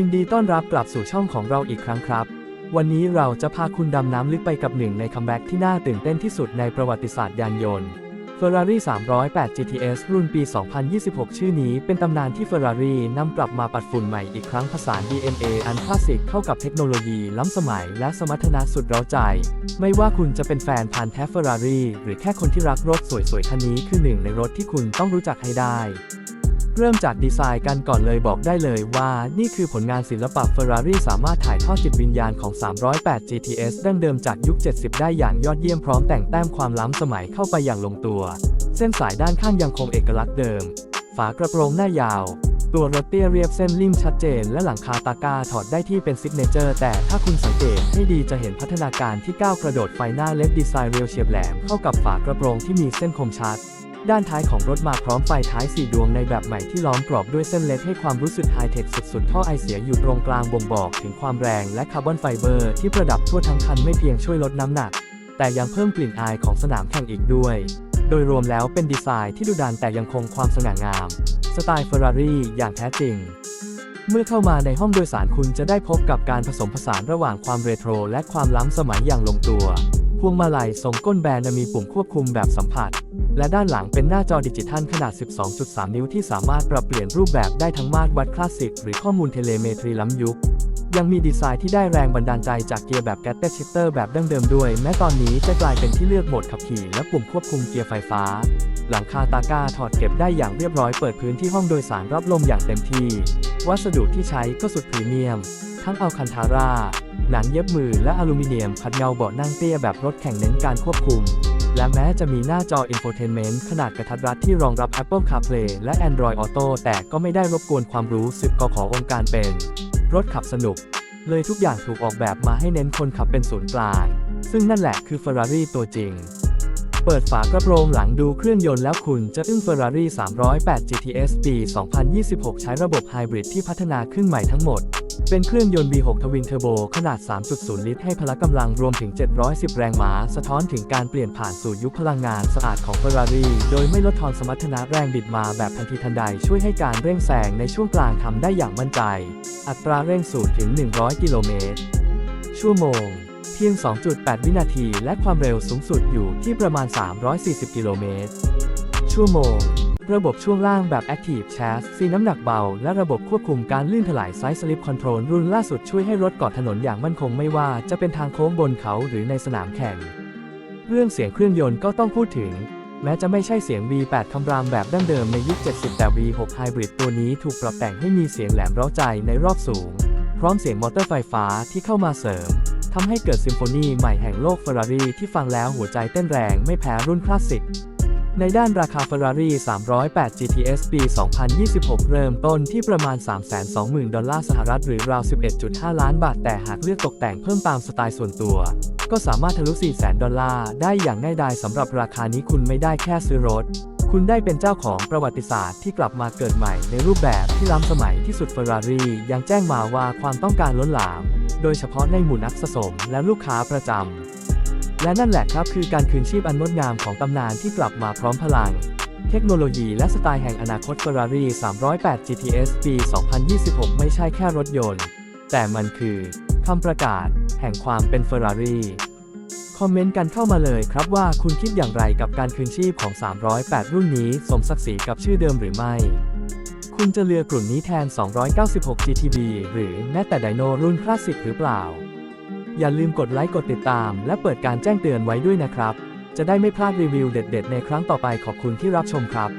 ินดีต้อนรับกลับสู่ช่องของเราอีกครั้งครับ วันนี้เราจะพาคุณดำน้ำลึกไปกับหนึ่งในคัมแบ็กที่น่าตื่นเต้นที่สุดในประวัติศาสตร์ยานยนต์ Ferrari 308 GTS รุ่นปี 2026 ชื่อนี้เป็นตำนานที่ Ferrari นำกลับมาปัดฝุ่นใหม่อีกครั้งผสาน DNA อันคลาสสิกเข้ากับเทคโนโลยีล้ำสมัยและสมรรถนะสุดเร้าใจ ไม่ว่าคุณจะเป็นแฟนพันธุ์แท้ Ferrari หรือแค่คนที่รักรถสวยๆคันนี้คือหนึ่งในรถที่คุณต้องรู้จักให้ได้ เริ่มจากดีไซน์กันก่อนเลยบอกได้เลยว่านี่คือผลงานศิลปะ Ferrari สามารถถ่ายทอดจิตวิญญาณของ 308 GTS ดั้งเดิมจากยุค 70 ได้อย่างยอดเยี่ยมพร้อมแต่งแต้มความล้ำสมัยเข้าไปอย่างลงตัว เส้นสายด้านข้างยังคงเอกลักษณ์เดิม ฝากระโปรงหน้ายาว ตัวรถเตี้ยเรียบเส้นริมชัดเจน และหลังคาตาก้าถอดได้ที่เป็นซิกเนเจอร์แต่ถ้าคุณสังเกตให้ดีจะเห็นพัฒนาการที่ก้าวกระโดดไฟหน้าเลดดีไซน์เรียวเฉียบแหลมเข้ากับฝากระโปรงที่มีเส้นคมชัด ด้านท้ายของรถมาพร้อมไฟท้าย 4 ดวงในแบบใหม่ที่ล้อมกรอบด้วยเส้นเล็ดให้ความรู้สึกไฮเทคสุดๆ ท่อไอเสียอยู่ตรงกลางบ่งบอกถึงความแรงและคาร์บอนไฟเบอร์ที่ประดับทั่วทั้งคันไม่เพียงช่วยลดน้ำหนัก แต่ยังเพิ่มกลิ่นอายของสนามแข่งอีกด้วย โดยรวมแล้วเป็นดีไซน์ที่ดุดันแต่ยังคงความสง่างาม สไตล์เฟอร์รารี่อย่างแท้จริงเมื่อเข้ามาในห้องโดยสารคุณจะได้พบกับการผสมผสานระหว่างความเรโทรและความล้ำสมัยอย่างลงตัว พวงมาลัยทรงก้นแบนมีปุ่มควบคุมแบบสัมผัส และด้านหลังเป็นหน้าจอดิจิทัลขนาด 12.3 นิ้วที่สามารถปรับเปลี่ยนรูปแบบได้ทั้งมาตรวัดคลาสสิก หรือข้อมูลเทเลเมตรีล้ำยุค ยังมีดีไซน์ที่ได้แรงบันดาลใจจากเกียร์แบบแกตเตอร์ชิฟเตอร์แบบดั้งเดิมด้วย แม้ตอนนี้จะกลายเป็นที่เลือกโหมดขับขี่และปุ่มควบคุมเกียร์ไฟฟ้า หลังคาตาก้าถอดเก็บได้อย่างเรียบร้อยเปิดพื้นที่ห้องโดยสารรับลมอย่างเต็มที่ วัสดุที่ใช้ก็สุดพรีเมียม ทั้งอัลคันทาร่า หนังเย็บมือและอลูมิเนียมขัดเงาเบาะนั่งเตี้ยแบบรถแข่งเน้นการควบคุม และแม้จะมีหน้าจอ Infotainment ขนาดกระทัดรัดที่รองรับ Apple CarPlay และ Android Auto แต่ก็ไม่ได้รบกวนความรู้สึกกขอองค์การเป็น รถขับสนุก เลยทุกอย่างถูกออกแบบมาให้เน้นคนขับเป็นศูนย์กลาง ซึ่งนั่นแหละคือ Ferrari ตัวจริงเปิดฝากระโปรงหลังดูเครื่องยนต์แล้วคุณจะอึ้ง Ferrari 308 GTS ปี 2026 ใช้ระบบไฮบริดที่พัฒนาขึ้นใหม่ทั้งหมด เป็นเครื่องยนต์ V6 ทวินเทอร์โบขนาด 3.0 ลิตร ให้พละกำลังรวมถึง 710 แรงม้า สะท้อนถึงการเปลี่ยนผ่านสู่ยุคพลังงานสะอาดของ Ferrari โดยไม่ลดทอนสมรรถนะแรงบิดมาแบบทันทีทันใด ช่วยให้การเร่งแซงในช่วงกลางทำได้อย่างมั่นใจ อัตราเร่ง0ถึง 100 กิโลเมตร ชั่วโมง เพียง 2.8 วินาที และความเร็วสูงสุดอยู่ที่ประมาณ 340 กิโลเมตร ชั่วโมง ระบบช่วงล่างแบบ Active Chassis น้ำหนักเบา และระบบควบคุมการลื่นถลาย Side Slip Control รุ่นล่าสุดช่วยให้รถเกาะถนนอย่างมั่นคงไม่ว่าจะเป็นทางโค้งบนเขาหรือในสนามแข่ง เรื่องเสียงเครื่องยนต์ก็ต้องพูดถึง แม้จะไม่ใช่เสียง V8 คำรามแบบดั้งเดิมในยุค 70 แต่ V6 Hybrid ตัวนี้ถูกปรับแต่งให้มีเสียงแหลมเร้าใจในรอบสูง พร้อมเสียงมอเตอร์ไฟฟ้าที่เข้ามาเสริมทำให้เกิดซิมโฟนีใหม่แห่งโลก Ferrari ที่ฟังแล้วหัวใจเต้นแรงไม่แพ้รุ่นคลาสสิก ในด้านราคา Ferrari 308 GTS ปี 2026 เริ่มต้นที่ประมาณ 320,000 ดอลลาร์สหรัฐหรือราว 11.5 ล้านบาท แต่หากเลือกตกแต่งเพิ่มตามสไตล์ส่วนตัว ก็สามารถทะลุ 400,000 ดอลลาร์ได้อย่างง่ายดายสำหรับราคานี้คุณไม่ได้แค่ซื้อรถ คุณได้เป็นเจ้าของประวัติศาสตร์ที่กลับมาเกิดใหม่ในรูปแบบที่ล้ำสมัยที่สุด Ferrari ยังแจ้งมาว่าความต้องการล้นหลาม โดยเฉพาะในหมู่นักสะสมและลูกค้าประจำ และนั่นแหละครับคือการคืนชีพอันงดงามของตำนานที่กลับมาพร้อมพลัง เทคโนโลยีและสไตล์แห่งอนาคต Ferrari 308 GTS ปี 2026 ไม่ใช่แค่รถยนต์ แต่มันคือคำประกาศ แห่งความเป็น Ferrari คอมเมนต์กันเข้ามาเลยครับว่าคุณคิดอย่างไรกับการคืนชีพของ 308 รุ่นนี้ สมศักดิ์ศรีกับชื่อเดิมหรือไม่ คุณจะเลือกกลุ่นนี้แทน 296 GTB หรือแม้แต่ไดโนรุ่นคลาสสิกหรือเปล่า อย่าลืมกดไลค์กดติดตาม และเปิดการแจ้งเตือนไว้ด้วยนะครับ จะได้ไม่พลาดรีวิวเด็ด ๆ ในครั้งต่อไปขอบคุณที่รับชมครับ